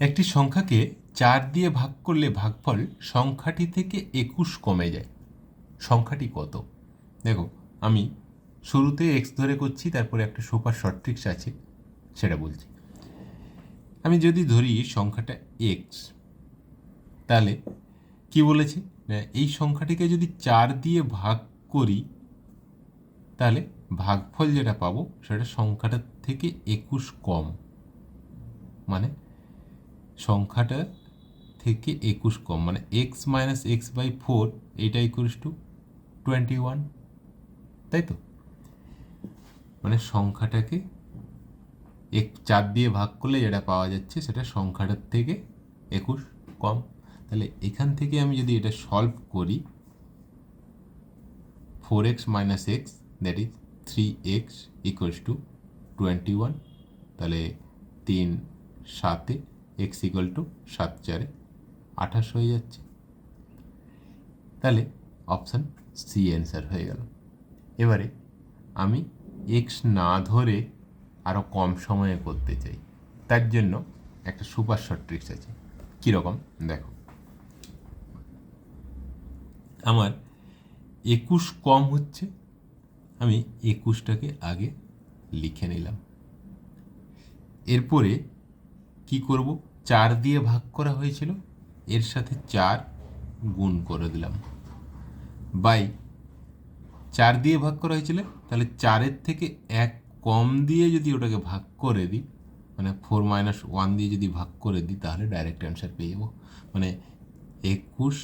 একটি সংখ্যাকে চার দিয়ে ভাগ করলে ভাগফল সংখ্যাটি থেকে একুশ কমে যায়। সংখ্যাটি কত? দেখো, আমি শুরুতে এক্স ধরে করছি, তারপরে একটা সুপার শর্ট ট্রিক্স আছে, সেটা বলছি। আমি যদি ধরি সংখ্যাটা এক্স তাহলে কি বলেছে? এই সংখ্যাটিকে যদি চার দিয়ে ভাগ করি, তাহলে ভাগফল যেটা পাবো, সেটা সংখ্যাটার থেকে একুশ কম। মানে সংখ্যাটা থেকে একুশ কম মানে x minus x by four এইটা ইকুয়ালস টু টোয়েন্টি ওয়ান তাই তো? মানে সংখ্যাটাকে এক চার দিয়ে ভাগ করলে যেটা পাওয়া যাচ্ছে সেটা সংখ্যাটার থেকে একুশ কম। তাহলে এখান থেকে আমি যদি এটা সলভ করি four x minus x that is three x equals to twenty one তাহলে তিন সাতে এক্স ইকুয়াল টু সাত চারে আঠাশ হয়ে যাচ্ছে। তাহলে অপশান সি অ্যান্সার হয়ে গেল। এবারে আমি এক্স না ধরে আরও কম সময়ে করতে চাই, তার জন্য একটা সুপার শর্ট ট্রিক্স আছে কীরকম দেখো। আমার একুশ কম হচ্ছে, আমি একুশটাকে আগে লিখে নিলাম। এরপরে কি করব? চার দিয়ে ভাগ করা হয়েছিল, এর সাথে চার গুণ করে দিলাম। বাই, চার দিয়ে ভাগ করা হয়েছিল, তাহলে চারের থেকে এক কম দিয়ে যদি ওটাকে ভাগ করে দিই মানে ফোর মাইনাস ওয়ান দিয়ে যদি ভাগ করে দিই, তাহলে ডাইরেক্ট অ্যান্সার পেয়ে যাব। মানে একুশ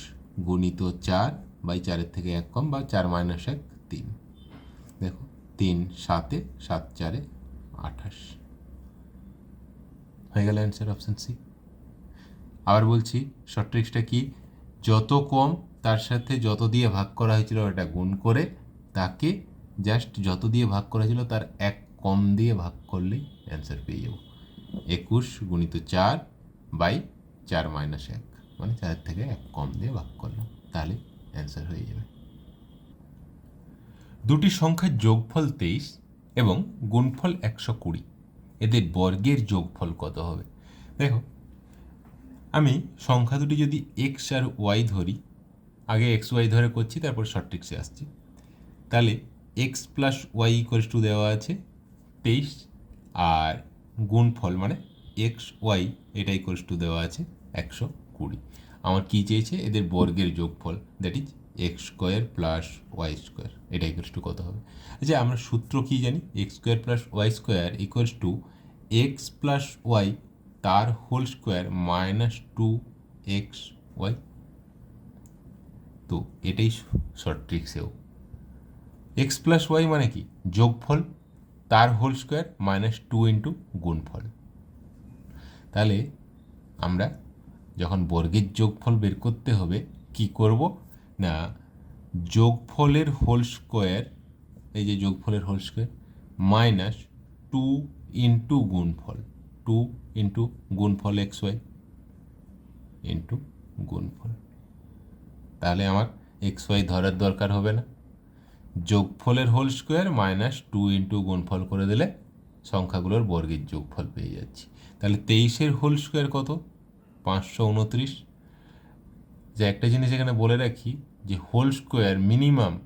গুণিত চার বাই চারের থেকে এক কম বা চার মাইনাস এক, তিন। দেখো, তিন সাতে, সাত চারে আঠাশ। হয়ে গেল অ্যান্সার অপশান সি। আবার বলছি শর্ট ট্রিক্সটা কি? যত কম তার সাথে যত দিয়ে ভাগ করা হয়েছিল ওটা গুণ করে তাকে জাস্ট যত দিয়ে ভাগ করা হয়েছিল তার এক কম দিয়ে ভাগ করলেই অ্যান্সার পেয়ে যাব। একুশ গুণিত চার বাই চার মাইনাস এক মানে চারের থেকে এক কম দিয়ে ভাগ করলাম, তাহলে অ্যান্সার হয়ে যাবে। দুটি সংখ্যার যোগফল তেইশ এবং গুণফল একশো কুড়ি, এদের বর্গের যোগফল কত হবে? দেখো আমি সংখ্যা দুটি যদি এক্স আর ওয়াই ধরি, আগে এক্স ওয়াই ধরে করছি, তারপর শর্ট ট্রিক্সে আসছি। তাহলে x plus y equals to দেওয়া আছে তেইশ, আর গুণফল মানে এক্স ওয়াই এটা ইকুয়ালস টু দেওয়া আছে একশো কুড়ি। আমার কী চেয়েছে? এদের বর্গের যোগফল that is x square plus y square এটা ইকুয়ালস টু কত হবে? আচ্ছা আমরা সূত্র কী জানি? X square plus y square equals to x plus y তার whole square minus two x y. তো এটাই শর্ট ট্রিক্সেও এক্স প্লাস ওয়াই মানে কি? যোগফল। তার whole square minus two into গুণফল। তাহলে আমরা যখন বর্গের যোগফল বের করতে হবে, কি করব? না, যোগফলের হোল স্কোয়ার, এই যে যোগফলের whole square, minus two into গুণফল। টু ইন্টু গুণফল এক্স ওয়াই ইন্টু গুণফল। তাহলে আমার এক্স ওয়াই ধরার দরকার হবে না। যোগফলের whole square minus two into গুণফল করে দিলে সংখ্যাগুলোর বর্গের যোগফল পেয়ে যাচ্ছি। তাহলে তেইশের হোল স্কোয়ার কত? পাঁচশো উনত্রিশ। যে একটা জিনিস এখানে বলে রাখি যে হোল স্কোয়ার মিনিমাম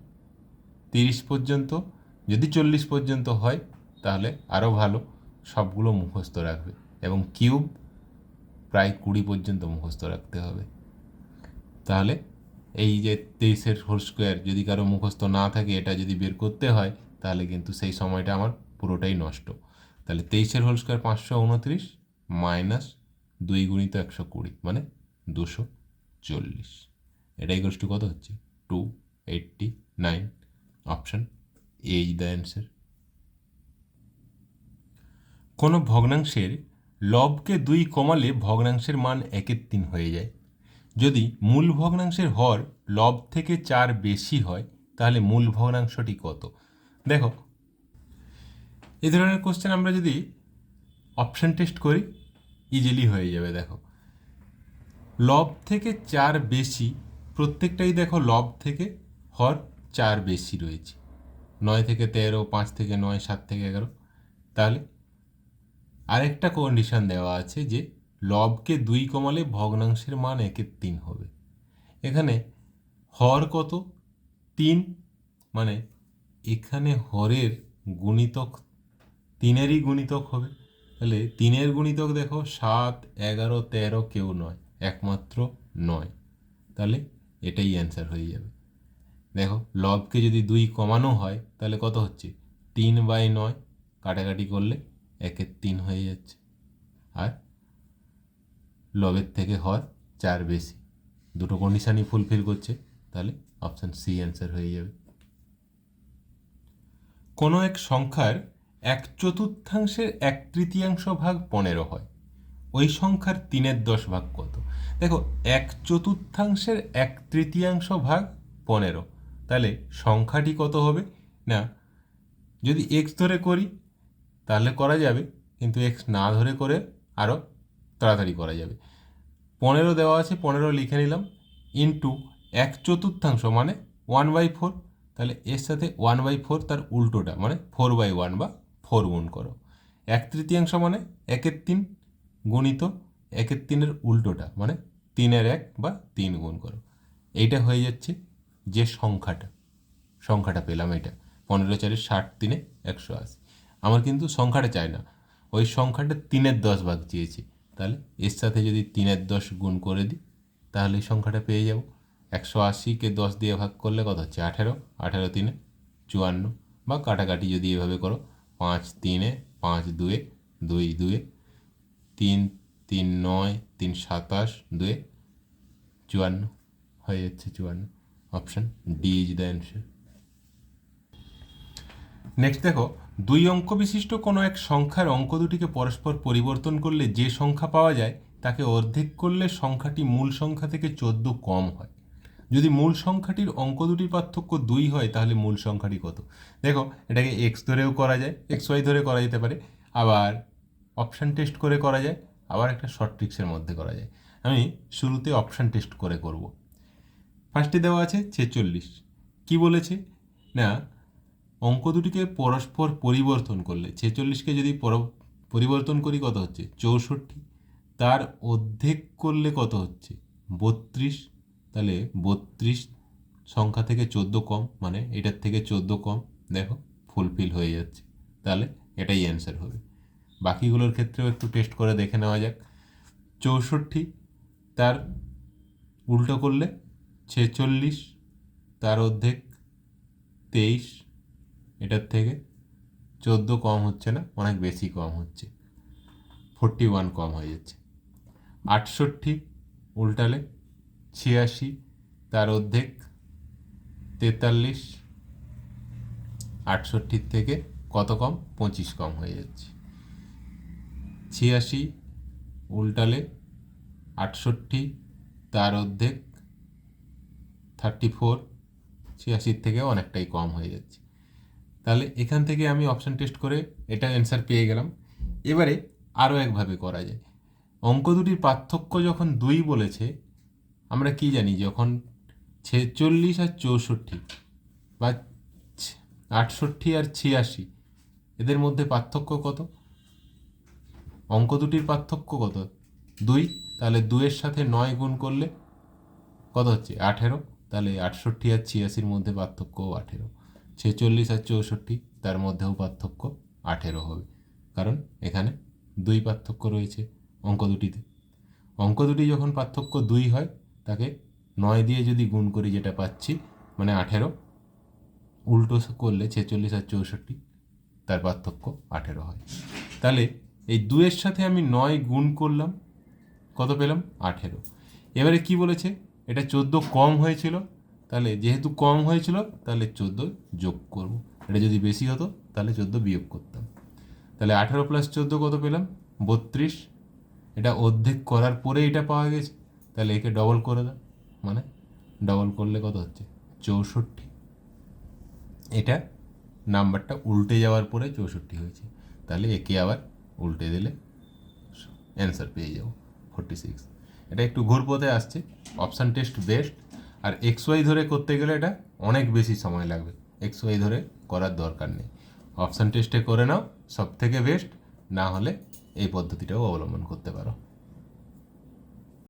তিরিশ পর্যন্ত, যদি চল্লিশ পর্যন্ত হয়, তাহলে আরও ভালো। সবগুলো মুখস্থ রাখবে এবং কিউব প্রায় কুড়ি পর্যন্ত মুখস্থ রাখতে হবে। তাহলে এই যে তেইশের হোল স্কোয়ার যদি কারও মুখস্থ না থাকে, এটা যদি বের করতে হয়, তাহলে কিন্তু সেই সময়টা আমার পুরোটাই নষ্ট। তাহলে তেইশের হোল স্কোয়ার পাঁচশো উনত্রিশ মাইনাস দুই গুণিত একশো কুড়ি মানে দুশো চল্লিশ। এটাই গোষ্ঠী কত হচ্ছে? Two eighty nine. অপশান এই দ্য অ্যান্সার। কোনো ভগ্নাংশের লবকে দুই কমালে ভগ্নাংশের মান একের তিন হয়ে যায়। যদি মূল ভগ্নাংশের হর লব থেকে চার বেশি হয়, তাহলে মূল ভগ্নাংশটি কত? দেখো এই ধরনের কোশ্চেন আমরা যদি অপশান টেস্ট করি ইজিলি হয়ে যাবে, দেখো। লব থেকে চার বেশি, প্রত্যেকটাই দেখো লব থেকে হর চার বেশি রয়েছে। নয় থেকে তেরো, পাঁচ থেকে নয়, সাত থেকে এগারো, তাহলে আরেকটা কন্ডিশন দেওয়া আছে যে লবকে দুই কমালে ভগ্নাংশের মান একের তিন হবে। এখানে হর কত? তিন। মানে এখানে হরের গুণিতক তিনেরই গুণিতক হবে। তাহলে তিনের গুণিতক দেখো, সাত, এগারো, তেরো কেউ নয়, একমাত্র নয়। তাহলে এটাই অ্যান্সার হয়ে যাবে। দেখো, লবকে যদি দুই কমানো হয়, তাহলে কত হচ্ছে? তিন বাই নয়, কাটাকাটি করলে একের তিন হয়ে যাচ্ছে। আর লবের থেকে হর চার বেশি। দুটো কন্ডিশানই ফুলফিল করছে, তাহলে অপশান সি অ্যান্সার হয়ে যাবে। কোনো এক সংখ্যার এক চতুর্থাংশের এক তৃতীয়াংশ ভাগ পনেরো হয়। ওই সংখ্যার তিনের দশ ভাগ কত? দেখো, এক চতুর্থাংশের এক তৃতীয়াংশ ভাগ পনেরো। তাহলে সংখ্যাটি কত হবে? না, যদি এক্স ধরে করি তাহলে করা যাবে, কিন্তু এক্স না ধরে করে আরও তাড়াতাড়ি করা যাবে। পনেরো দেওয়া আছে, পনেরো লিখে নিলাম। ইন্টু এক চতুর্থাংশ মানে ওয়ান বাই ফোর তাহলে এর সাথে ওয়ান বাই ফোর তার উল্টোটা মানে ফোর বাই ওয়ান বা ফোর গুণ করো। এক তৃতীয়াংশ মানে একের তিন গুণিত একের তিনের উল্টোটা মানে তিনের এক বা তিন গুণ করো। এইটা হয়ে যাচ্ছে যে সংখ্যাটা সংখ্যাটা পেলাম এটা। পনেরো চারের ষাট তিনে একশো আশি। আমার কিন্তু সংখ্যাটা চাই না। ওই সংখ্যাটা তিনের দশ ভাগ চেয়েছি তাহলে এর সাথে যদি তিনের দশ গুণ করে দিই, তাহলে এই সংখ্যাটা পেয়ে যাব। একশো আশিকে দশ দিয়ে ভাগ করলে কত হচ্ছে? আঠেরো। আঠেরো তিনে চুয়ান্ন। বা কাটাকাটি যদি এভাবে করো, পাঁচ তিনে পাঁচ দুয়ে দুই দুয়ে তিন তিন নয়, তিন সাতাশ দুয়ে চুয়ান্ন। হয়ে যাচ্ছে চুয়ান্ন। Option D is the answer. Next দেখো দুই অঙ্ক বিশিষ্ট কোনো এক সংখ্যার অঙ্ক দুটিকে পরস্পর পরিবর্তন করলে যে সংখ্যা পাওয়া যায়, তাকে অর্ধেক করলে সংখ্যাটি মূল সংখ্যা থেকে চোদ্দ কম হয়। যদি মূল সংখ্যাটির অঙ্ক দুটির পার্থক্য দুই হয়, তাহলে মূল সংখ্যাটি কত? দেখো, এটাকে এক্স ধরেও করা যায় এক্স ওয়াই ধরে করা যেতে পারে, আবার অপশান টেস্ট করে করা যায়, আবার একটা শর্ট ট্রিক্সের মধ্যে করা যায়। আমি শুরুতে অপশান টেস্ট করে করব। ফার্স্টে দেওয়া আছে ছেচল্লিশ। কি বলেছে? না অঙ্ক দুটিকে পরস্পর পরিবর্তন করলে, ছেচল্লিশকে যদি পর- পরিবর্তন করি কত হচ্ছে? চৌষট্টি। তার অর্ধেক করলে কত হচ্ছে? বত্রিশ। তাহলে বত্রিশ সংখ্যা থেকে চোদ্দ কম মানে এটার থেকে চোদ্দ কম, দেখো, ফুলফিল হয়ে যাচ্ছে। তাহলে এটাই অ্যান্সার হবে। বাকিগুলোর ক্ষেত্রেও একটু টেস্ট করে দেখে নেওয়া যাক। চৌষট্টি, তার উল্টো করলে ছেচল্লিশ, তার অর্ধেক তেইশ এটার থেকে চোদ্দ কম হচ্ছে না, অনেক বেশি কম হচ্ছে। ফোরটি ওয়ান কম হয়ে যাচ্ছে। আটষট্টি উল্টালে ছিয়াশি, তার অর্ধেক তেতাল্লিশ আটষট্টির থেকে কত কম? পঁচিশ কম হয়ে যাচ্ছে। ছিয়াশি উল্টালে আটষট্টি, তার অর্ধেক থার্টি ফোর, ছিয়াশির থেকে অনেকটাই কম হয়ে যাচ্ছে। তাহলে এখান থেকে আমি অপশান টেস্ট করে এটা অ্যান্সার পেয়ে গেলাম। এবারে আরও একভাবে করা যায়। অঙ্ক দুটির পার্থক্য যখন দুই বলেছে, আমরা কি জানি যখন ছেচল্লিশ আর চৌষট্টি বা আটষট্টি আর ছিয়াশি, এদের মধ্যে পার্থক্য কত? অঙ্ক দুটির পার্থক্য কত? দুই, তাহলে দুইয়ের সাথে নয় গুণ করলে কত হচ্ছে? আঠেরো, তাহলে আটষট্টি আর ছিয়াশির মধ্যে পার্থক্য আঠেরো। ছেচল্লিশ আর চৌষট্টি, তার মধ্যেও পার্থক্য আঠেরো হবে। কারণ এখানে দুই পার্থক্য রয়েছে অঙ্ক দুটিতে। অঙ্ক দুটি যখন পার্থক্য দুই হয়, তাকে নয় দিয়ে যদি গুণ করি যেটা পাচ্ছি মানে আঠেরো, উল্টো করলে ছেচল্লিশ আর চৌষট্টি, তার পার্থক্য আঠেরো হয়। তাহলে এই দুয়ের সাথে আমি নয় গুণ করলাম, কত পেলাম? আঠেরো। এবারে কি বলেছে? এটা চোদ্দ কম হয়েছিল তাহলে যেহেতু কম হয়েছিল, তাহলে চোদ্দ যোগ করব। এটা যদি বেশি হতো, তাহলে চোদ্দ বিয়োগ করতাম। তাহলে আঠেরো প্লাস চোদ্দ কত পেলাম? বত্রিশ। এটা অর্ধেক করার পরে এটা পাওয়া গেছে। তাহলে একে ডবল করে দাও। মানে ডবল করলে কত হচ্ছে? চৌষট্টি। এটা নাম্বারটা উল্টে যাওয়ার পরে চৌষট্টি হয়েছে। তাহলে একে আবার উল্টে দিলে অ্যান্সার পেয়ে যাব। ফোরটি সিক্স এটা একটু ঘুরপথে আসছে। অপশান টেস্ট বেস্ট আর এক্স ওয়াই ধরে করতে গেলে এটা অনেক বেশি সময় লাগবে। এক্স ওয়াই ধরে করার দরকার নেই। অপশান টেস্টে করে নাও সব থেকে বেস্ট না হলে এই পদ্ধতিটাও অবলম্বন করতে পারো।